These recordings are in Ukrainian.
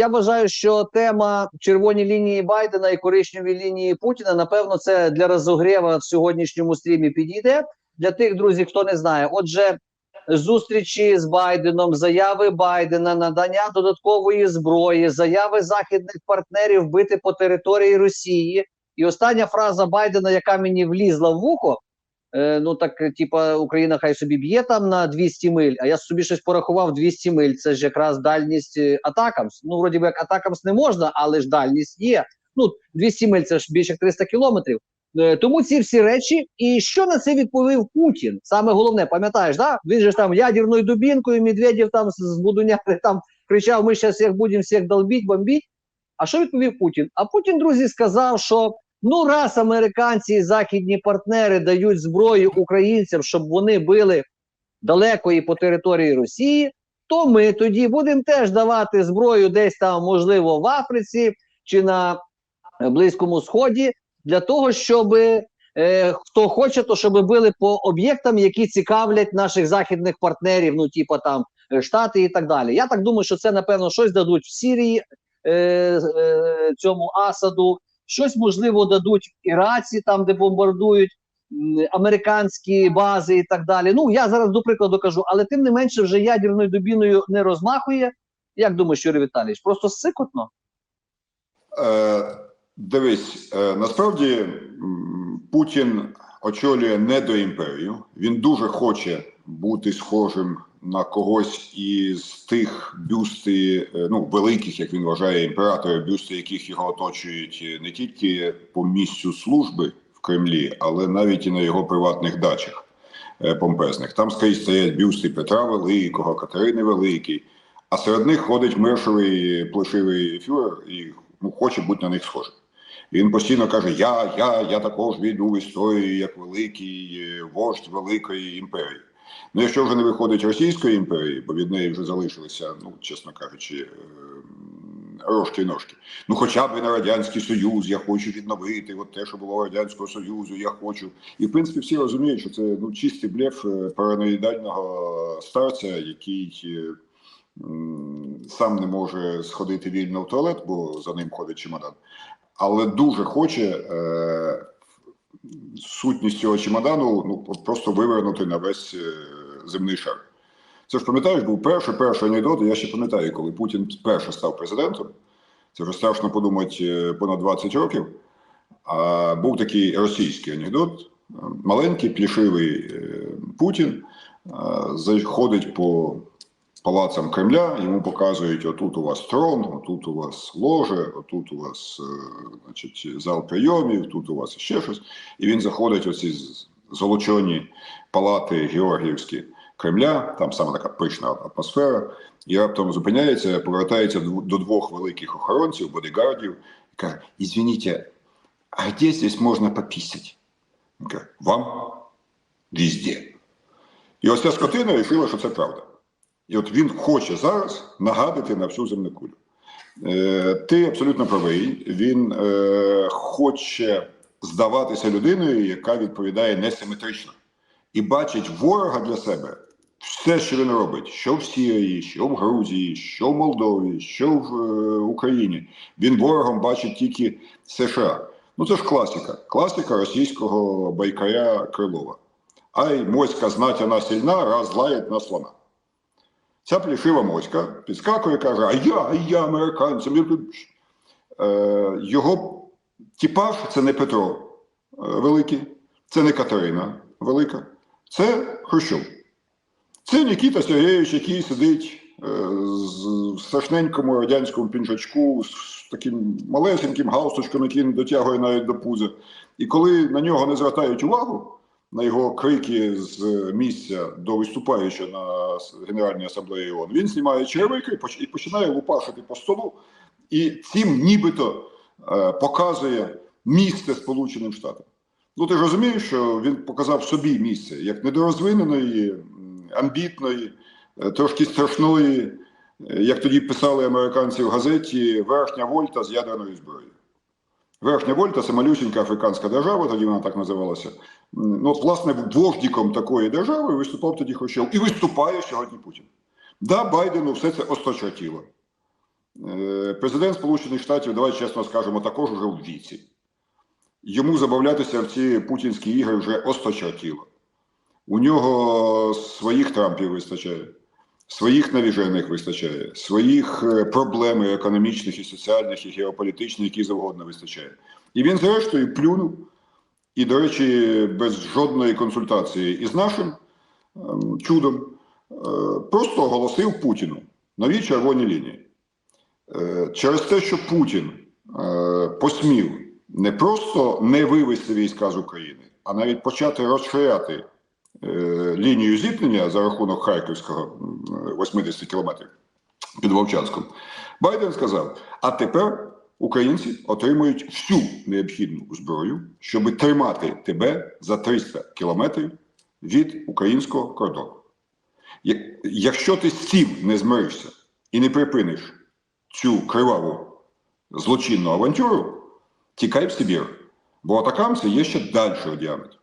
Я вважаю, що тема червоні лінії Байдена і коричневі лінії Путіна, напевно, це для розогрєва в сьогоднішньому стрімі підійде. Для тих друзів, хто не знає. Отже, зустрічі з Байденом, заяви Байдена, надання додаткової зброї, заяви західних партнерів бити по території Росії. І остання фраза Байдена, яка мені влізла в вухо. Е, ну так, е, типа, Україна хай собі б'є там на 200 миль, а я собі щось порахував 200 миль. Це ж якраз дальність е, Атакамс. Ну, вроді би, як Атакамс не можна, але ж дальність є. Ну, 200 миль це ж більше як 300 кілометрів. Тому ці всі речі, і що на це відповів Путін? Саме головне, пам'ятаєш, да? Він же ж там ядерною дубінкою, Медведєв там з- Будуняри там кричав: ми зараз як будемо всіх долбіть, бомбіть. А що відповів Путін? А Путін, друзі, сказав, що ну раз американці і західні партнери дають зброю українцям, щоб вони били далеко і по території Росії, то ми тоді будемо теж давати зброю десь там, можливо, в Африці чи на е, Близькому Сході, для того, щоб е, хто хоче, то щоб били по об'єктам, які цікавлять наших західних партнерів, ну типа там е, Штати і так далі. Я так думаю, що це напевно щось дадуть в Сірії е, цьому Асаду, щось можливо дадуть Іраці, там де бомбардують американські бази і так далі. Ну я зараз до прикладу кажу, але тим не менше вже ядерною дубіною не розмахує. Як думаєш, Юрій Віталійович? Просто сикотно? Е, дивись, е, насправді Путін очолює недоімперію. Він дуже хоче бути схожим на когось із тих бюсти, е, ну великих, як він вважає, імператорів, бюсти, яких його оточують е, не тільки по місцю служби в Кремлі, але навіть і на його приватних дачах е, помпезних. Там скрізь стоять бюсти Петра Великого, Катерини Великий. А серед них ходить мершовий плешивий фюрер і ну, хоче бути на них схожим. І він постійно каже: Я, я, я також війду в історію як великий вождь великої імперії. Ну, якщо вже не виходить Російської імперії, бо від неї вже залишилися, ну, чесно кажучи, е, рожки і ножки. Ну, хоча б і на Радянський Союз я хочу відновити, от те, що було Радянського Союзу, я хочу. І в принципі всі розуміють, що це ну, чистий блеф е, параноїдального старця, який. е, сам не може сходити вільно в туалет, бо за ним ходить чемодан, але дуже хоче сутність цього чемодану ну, просто вивернути на весь е, земний шар. Це ж пам'ятаєш, був перший перший анекдот. Я ще пам'ятаю, коли Путін вперше став президентом. Це вже страшно подумати е, понад 20 років. А був такий російський анекдот. Маленький плішивий е, Путін заходить по палацам Кремля, йому показують: отут у вас трон, отут у вас ложе, отут у вас е, значить, зал прийомів, тут у вас ще щось. І він заходить оці з- золочені палати Георгіївські Кремля, там саме така пишна атмосфера, і раптом зупиняється, повертається до двох великих охоронців, бодигардів, і каже: Извините, а де здесь можна попісять? Він каже, вам везде. І ось ця скотина вирішила, що це правда. І от він хоче зараз нагадати на всю земну кулю. Е, ти абсолютно правий. Він е, хоче здаватися людиною, яка відповідає несиметрично, і бачить ворога для себе все, що він робить, що в Сирії, що в Грузії, що в Молдові, що в е, Україні. Він ворогом бачить тільки США. Ну це ж класика. Класика російського байкаря Крилова. Ай, моська знать вона сильна, раз лает на слона. Ця плішива моська підскакує і каже: А я, а я американцям. Я тут... Е, його типаж це не Петро е, Великий, це не Катерина Велика, це Хрущов. Це Нікіта Сергійович, який сидить е, в страшненькому радянському пінжачку з таким малесеньким галстучком, який не дотягує навіть до пуза. І коли на нього не звертають увагу, на його крики з місця до виступаючого на Генеральній асамблеї ООН, він знімає черевики і починає лупашити по столу, і цим нібито е, показує місце Сполученим Штатам. Ну ти ж розумієш, що він показав собі місце як недорозвиненої, амбітної, е, трошки страшної, е, як тоді писали американці в газеті, верхня вольта з ядерною зброєю. Верхня Вольта це малюсінька африканська держава, тоді вона так називалася. Ну, от, власне, вождіком такої держави виступав тоді Хрущов і виступає сьогодні Путін. Да, Байдену все це осточертіло. Е, Президент Сполучених Штатів, давай чесно скажемо, також уже в віці. Йому забавлятися в ці путінські ігри вже осточертіло. У нього своїх Трампів вистачає, своїх навіжених вистачає, своїх е, проблем економічних, і соціальних, і геополітичних, які завгодно вистачає. І він, зрештою, плюнув. І, до речі, без жодної консультації із нашим ем, чудом е, просто оголосив Путіну нові червоні лінії. Е, Через те, що Путін посмів не просто не вивести війська з України, а навіть почати розширяти лінію зіткнення за рахунок Харківського 80 кілометрів під Вовчанськом, Байден сказав: а тепер українці отримують всю необхідну зброю, щоб тримати тебе за 300 кілометрів від українського кордону. Якщо ти з цим не змиришся і не припиниш цю криваву злочинну авантюру, тікай в Сибір, бо атакамці є ще далі у діаметрі.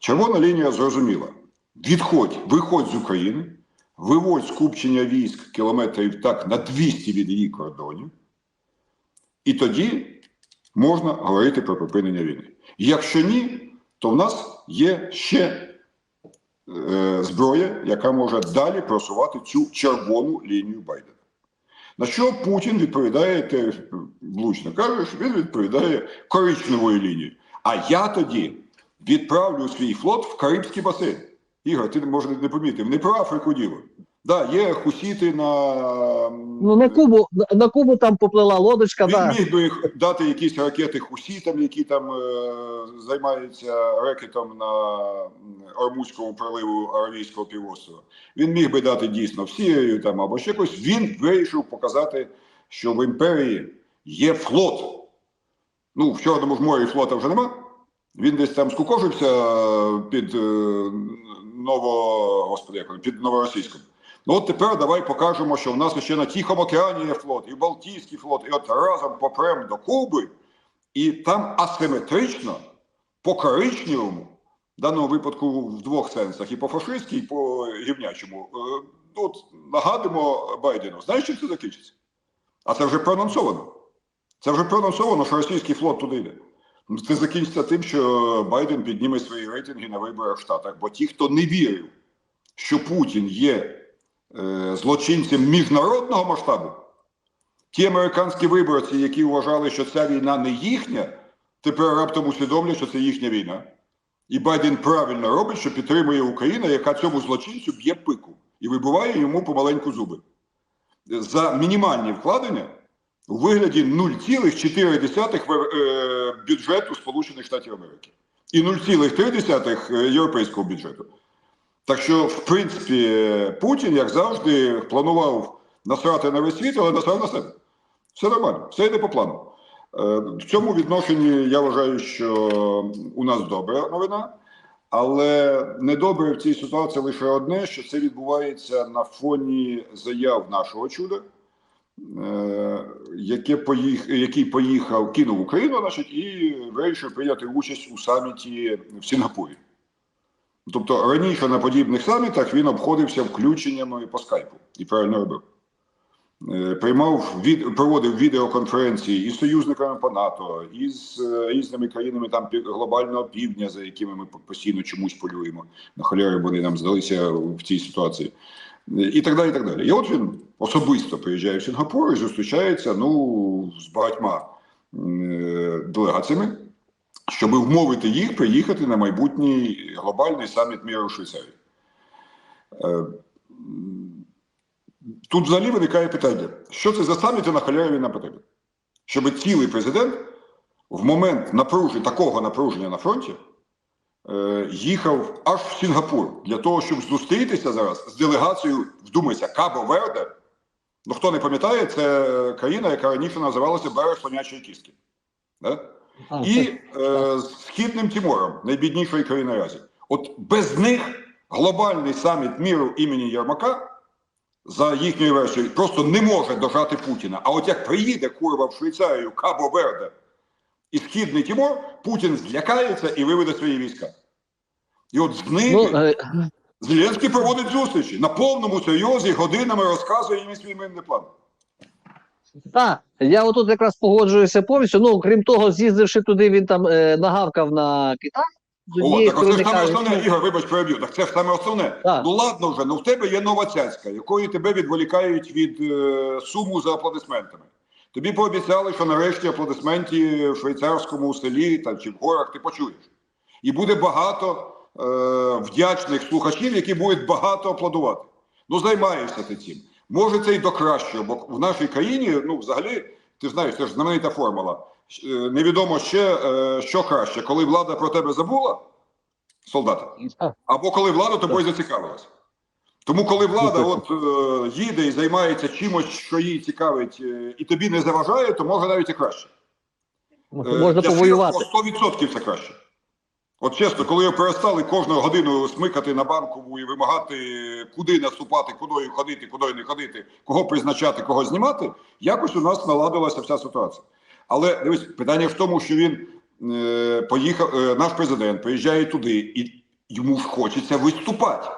Червона лінія зрозуміла: відходь, виходь з України, виводь скупчення військ кілометрів так на 200 від її кордонів, і тоді можна говорити про припинення війни. Якщо ні, то в нас є ще е, зброя, яка може далі просувати цю червону лінію Байдена. На що Путін відповідає, ти влучно кажеш, він відповідає коричневою лінією. А я тоді відправлю свій флот в Карибський басейн. Ігор, ти може не помітив, не про Африку діло. Да, є хусіти на. Ну на Кубу на, Кубу там поплила лодочка. Він Да. міг би дати якісь ракети хусітам, які там е, займаються рекетом на м, Ормузькому проливу Аравійського півострова. Він міг би дати дійсно в Сірію там або ще якось. Він вирішив показати, що в імперії є флот. Ну, в Чорному ж морі флота вже нема. Він десь там скукожився під е, ново, господи, як під новоросійськом. Ну от тепер давай покажемо, що в нас ще на Тихому океані є флот, і Балтійський флот, і от разом попрем до Куби, і там асиметрично, по коричневому, в даному випадку в двох сенсах, і по фашистській, і по гівнячому. е, Тут нагадуємо Байдену, знаєш, чим це закінчиться? А це вже проанонсовано. Це вже проанонсовано, що російський флот туди йде. Ну, Це закінчиться тим, що Байден підніме свої рейтинги на виборах в Штатах. Бо ті, хто не вірив, що Путін є е, злочинцем міжнародного масштабу, ті американські виборці, які вважали, що ця війна не їхня, тепер раптом усвідомлять, що це їхня війна. І Байден правильно робить, що підтримує Україну, яка цьому злочинцю б'є пику і вибиває йому помаленьку зуби. За мінімальні вкладення у вигляді 0,4 в- е, бюджету Сполучених Штатів Америки і 0,3 європейського бюджету. Так що, в принципі, Путін, як завжди, планував насрати на весь світ, але насрав на себе. Все нормально, все йде по плану. Е, В цьому відношенні я вважаю, що у нас добра новина, але недобре в цій ситуації лише одне, що це відбувається на фоні заяв нашого чуда, е, яке поїх, який поїхав, кинув Україну, значить, і вирішив прийняти участь у саміті в Сінгапурі. Тобто раніше на подібних самітах він обходився включеннями по скайпу і правильно робив. Е, Приймав від проводив відеоконференції із союзниками по НАТО, із е, різними країнами там глобального півдня, за якими ми постійно чомусь полюємо. На холєри вони нам здалися в цій ситуації. І так далі. І так далі. І от він особисто приїжджає в Сінгапур і зустрічається ну, з багатьма е, делегаціями, щоб вмовити їх приїхати на майбутній глобальний саміт міру в Швейцарії. Е, Тут взагалі виникає питання, що це за саміти на халяві нам потрібен? Щоб цілий президент в момент напруження, такого напруження на фронті їхав аж в Сінгапур для того, щоб зустрітися зараз з делегацією, вдумайся, Кабо Верде. Ну хто не пам'ятає, це країна, яка раніше називалася Берег Слонячої кістки. Да? І е, з Східним Тімором, найбіднішої країни Азії. От без них глобальний саміт міру імені Єрмака, за їхньою версією, просто не може дожати Путіна. А от як приїде курва в Швейцарію Кабо Верде і Східний Тімор, Путін злякається і виведе свої війська. І от з ними ну, е, Зеленський проводить зустрічі на повному серйозі, годинами розказує їм свій мирний план. Так, я отут якраз погоджуюся повністю. Ну, крім того, з'їздивши туди, він там е, нагавкав на Китай. О, так оце ж саме основне, Ігор, вибач, переб'ю. Так це ж саме основне. Так. Ну ладно вже, ну в тебе є нова цяцька, якою тебе відволікають від е, суму за аплодисментами. Тобі пообіцяли, що нарешті аплодисменті в швейцарському селі та чи в горах ти почуєш. І буде багато е, вдячних слухачів, які будуть багато аплодувати. Ну, займаєшся ти цим. Може, це й до кращого, бо в нашій країні, ну, взагалі, ти знаєш, це ж знаменита формула. Е, Невідомо ще, е, що краще, коли влада про тебе забула, солдати, або коли влада тобою зацікавилася. Тому, коли влада Ну, от е, їде і займається чимось, що їй цікавить, е, і тобі не заважає, то може навіть і краще. Е, можна для повоювати. Сирського 100% це краще. От чесно, коли його перестали кожну годину смикати на банкову і вимагати, куди наступати, куди ходити, куди не ходити, кого призначати, кого знімати, якось у нас наладилася вся ситуація. Але дивись, питання в тому, що він е, поїхав, е, наш президент приїжджає туди, і йому ж хочеться виступати.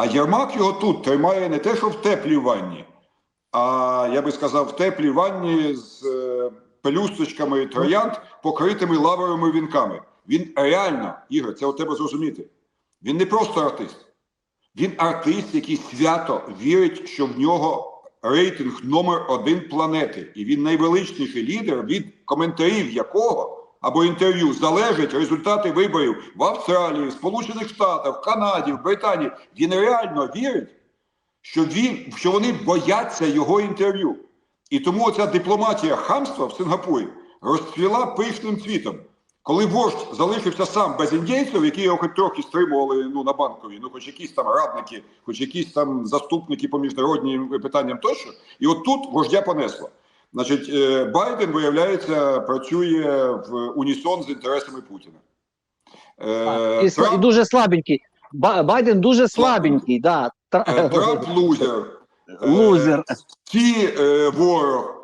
А Єрмак його тут тримає не те, що в теплій ванні, а я би сказав, в теплій ванні з е, пелюсточками троянд, покритими лавровими вінками. Він реально, Ігор, це у тебе зрозуміти. Він не просто артист. Він артист, який свято вірить, що в нього рейтинг номер один планети. І він найвеличніший лідер, від коментарів якого або інтерв'ю залежать результати виборів в Австралії, в Сполучених Штатах, в Канаді, в Британії. Він реально вірить, що він що вони бояться його інтерв'ю. І тому оця дипломатія хамства в Сингапурі розцвіла пишним цвітом. Коли вождь залишився сам без індійців, які його хоч трохи стримували ну, на банкові, ну хоч якісь там радники, хоч якісь там заступники по міжнародним питанням тощо, і от тут вождя понесло. Значить, е, Байден, виявляється, працює в унісон з інтересами Путіна. Е, Так, І, сла- і дуже слабенький. Ба- Байден дуже слабенький, да. Е, Трамп лузер. Лузер. Ті ворог.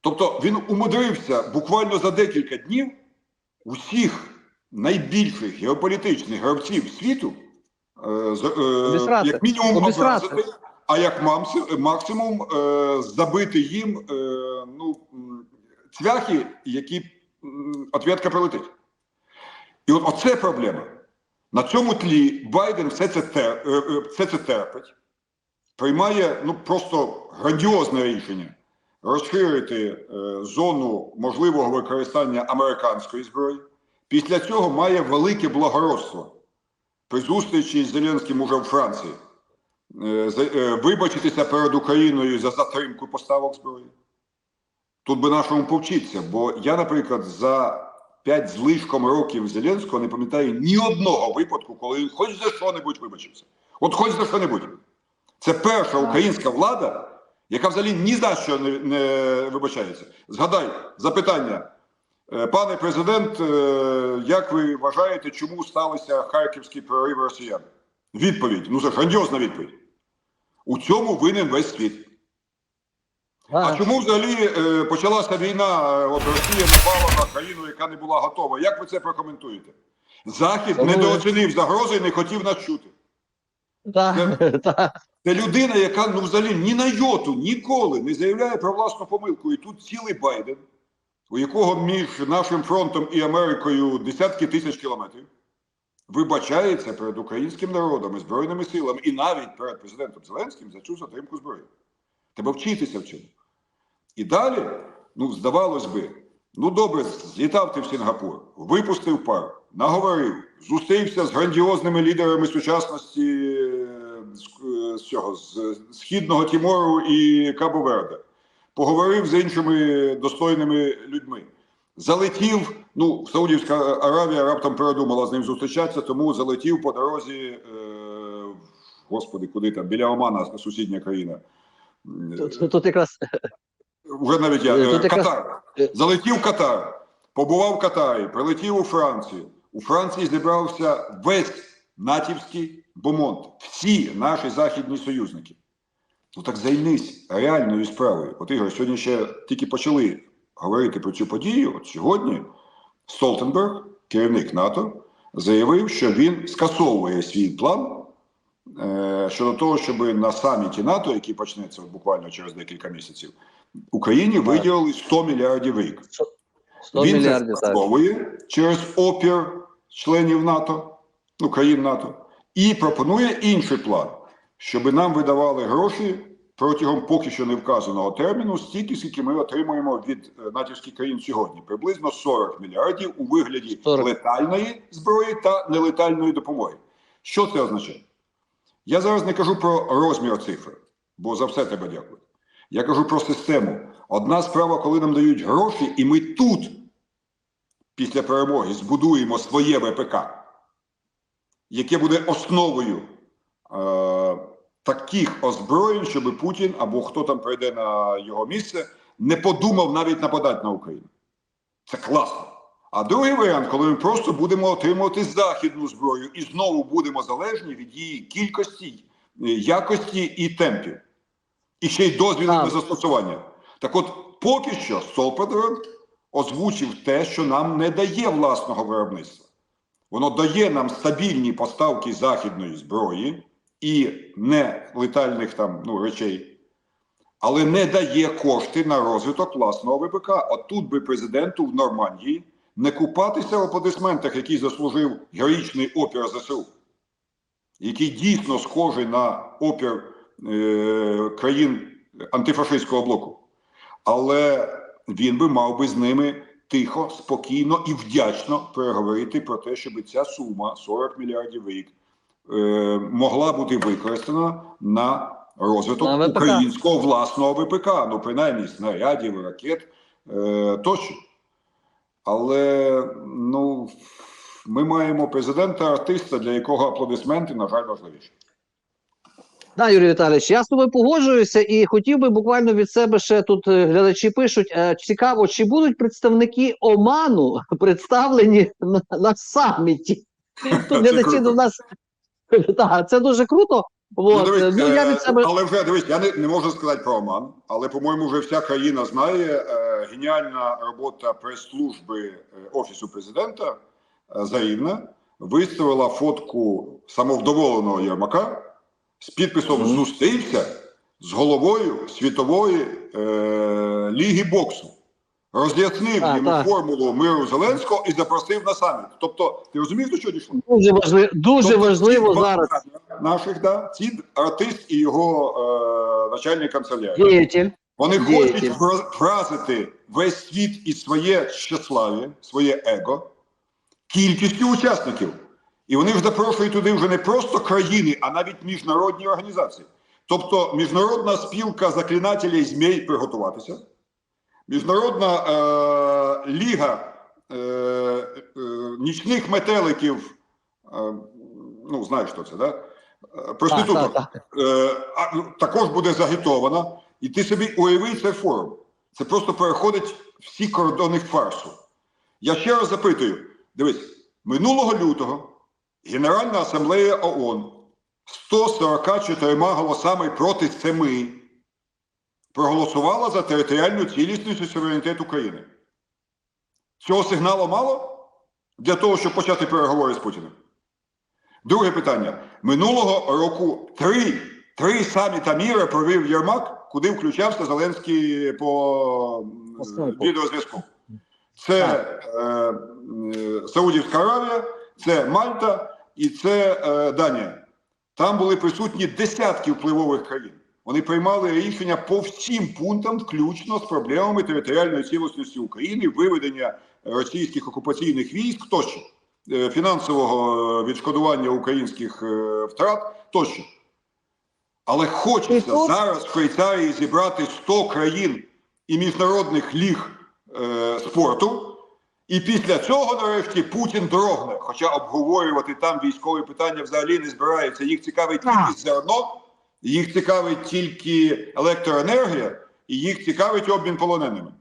Тобто він умудрився буквально за декілька днів усіх найбільших геополітичних гравців світу як мінімум образити, а як максимум е, забити їм е, ну, цвяхи, які м, ответка прилетить. І от оце проблема. На цьому тлі Байден все це, е, все це терпить, приймає ну, просто грандіозне рішення розширити зону можливого використання американської зброї. Після цього має велике благородство при зустрічі з Зеленським уже в Франції. Е, е, Вибачитися перед Україною за затримку поставок зброї. Тут би нашому повчитися, бо я, наприклад, за п'ять з лишком років Зеленського не пам'ятаю ні одного випадку, коли він хоч за що-небудь вибачився. От хоч за що-небудь. Це перша українська влада, яка взагалі ні за що не, не вибачається. Згадай запитання. Е, Пане президент, як ви вважаєте, чому сталися харківські прориви росіян? Відповідь. Ну це ж грандіозна відповідь. У цьому винен весь світ. А Да. чому взагалі е, почалася війна? е, От Росія напала на країну, яка не була готова. Як ви це прокоментуєте? Захід Тому- недооцінив загрози і не хотів нас чути. Да, да. Це людина, яка ну взагалі ні на йоту ніколи не заявляє про власну помилку. І тут цілий Байден, у якого між нашим фронтом і Америкою десятки тисяч кілометрів, вибачається перед українським народом і збройними силами, і навіть перед президентом Зеленським за цю затримку зброї. Треба вчитися в цьому. І далі, ну, здавалось би, ну добре, злітав ти в Сінгапур, випустив пар, наговорив, зустрівся з грандіозними лідерами сучасності е, е, з цього, з Східного Тімору і Кабо-Верде, поговорив з іншими достойними людьми. Залетів, ну, Саудівська Аравія раптом передумала з ним зустрічатися, тому залетів по дорозі, е, господи, куди там, біля Омана, сусідня країна. Тут, тут якраз Вже навіть я Е, е, тут Катар. е. Залетів в Катар, побував в Катарі, прилетів у Францію. У Франції зібрався весь натівський бомонд, всі наші західні союзники. Ну так займись реальною справою. От Ігор, сьогодні ще тільки почали говорити про цю подію. От сьогодні Столтенберг, керівник НАТО, заявив, що він скасовує свій план е, щодо того, щоб на саміті НАТО, який почнеться буквально через декілька місяців, Україні виділили 100 мільярдів рік. 100 Він мільярдів. це Так. через опір членів НАТО, ну, країн НАТО, і пропонує інший план, щоб нам видавали гроші протягом поки що не вказаного терміну, стільки, скільки ми отримуємо від е, натівських країн сьогодні. Приблизно 40 мільярдів у вигляді 40. летальної зброї та нелетальної допомоги. Що це означає? Я зараз не кажу про розмір цифр, бо за все тебе дякую. Я кажу про систему. Одна справа, коли нам дають гроші, і ми тут, після перемоги, збудуємо своє ВПК, яке буде основою е, таких озброєнь, щоб Путін або хто там прийде на його місце, не подумав навіть нападати на Україну. Це класно. А другий варіант, коли ми просто будемо отримувати західну зброю і знову будемо залежні від її кількості, якості і темпів. І ще й дозвілів Так. на застосування. Так от, поки що Столпедер озвучив те, що нам не дає власного виробництва. Воно дає нам стабільні поставки західної зброї і не летальних там ну, речей, але не дає кошти на розвиток власного ВПК. От тут би президенту в Нормандії не купатися в аплодисментах, який заслужив героїчний опір ЗСУ, який дійсно схожий на опір е, країн антифашистського блоку. Але він би мав би з ними тихо, спокійно і вдячно переговорити про те, щоб ця сума 40 мільярдів в рік могла бути використана на розвиток На українського власного ВПК, ну принаймні снарядів, ракет е, тощо. Але ну, ми маємо президента-артиста, для якого аплодисменти, на жаль, важливіші. Да, Юрій Віталійович, я з тобою погоджуюся і хотів би буквально від себе ще тут е, глядачі пишуть. е, Цікаво, чи будуть представники Оману представлені на, на саміті? Тут глядачі до нас так, це дуже круто. Ну, дивись, ну, я від себе Але вже дивись, я не, не можу сказати про Оман, але по-моєму, вже вся країна знає е, геніальна робота прес-служби е, офісу президента е, Зарівна виставила фотку самовдоволеного Єрмака з підписом Мгм. зустрівся з головою світової е, ліги боксу. Роз'яснив А, йому так. формулу миру Зеленського і запросив на саміт. Тобто, ти розумієш, до чого дійшло? дуже важливо, дуже Тобто важливо зараз. наших, да, ці артист і його е, начальник канцелярії. Діятель. Вони діятель. хочуть вразити весь світ і своє щаслав'я, своє его кількістю учасників. І вони ж запрошують туди вже не просто країни, а навіть міжнародні організації. Тобто Міжнародна спілка заклинателів змій приготуватися, Міжнародна е, ліга е, е, нічних метеликів, е, ну знаєш, що це, да? Е, Проституток Так, так, е, ну, також буде загітована. І ти собі уяви цей форум. Це просто переходить всі кордони фарсу. Я ще раз запитую: дивись, минулого лютого Генеральна асамблея ООН 144 голосами проти семи проголосувала за територіальну цілісність і суверенітет України. Цього сигналу мало для того, щоб почати переговори з Путіним? Друге питання. Минулого року три, три саміта міра провів Єрмак, куди включався Зеленський по відеозв'язку. Це е, Саудівська Аравія, це Мальта і це е, Данія. Там були присутні десятки впливових країн. Вони приймали рішення по всім пунктам, включно з проблемами територіальної цілісності України, виведення російських окупаційних військ тощо, е, фінансового відшкодування українських е, втрат тощо. Але хочеться тут- зараз в Швейцарії зібрати 100 країн і міжнародних ліг е, спорту. І після цього, нарешті, Путін дрогне. Хоча обговорювати там військові питання взагалі не збирається. Їх цікавить тільки зерно, їх цікавить тільки електроенергія, і їх цікавить обмін полоненими.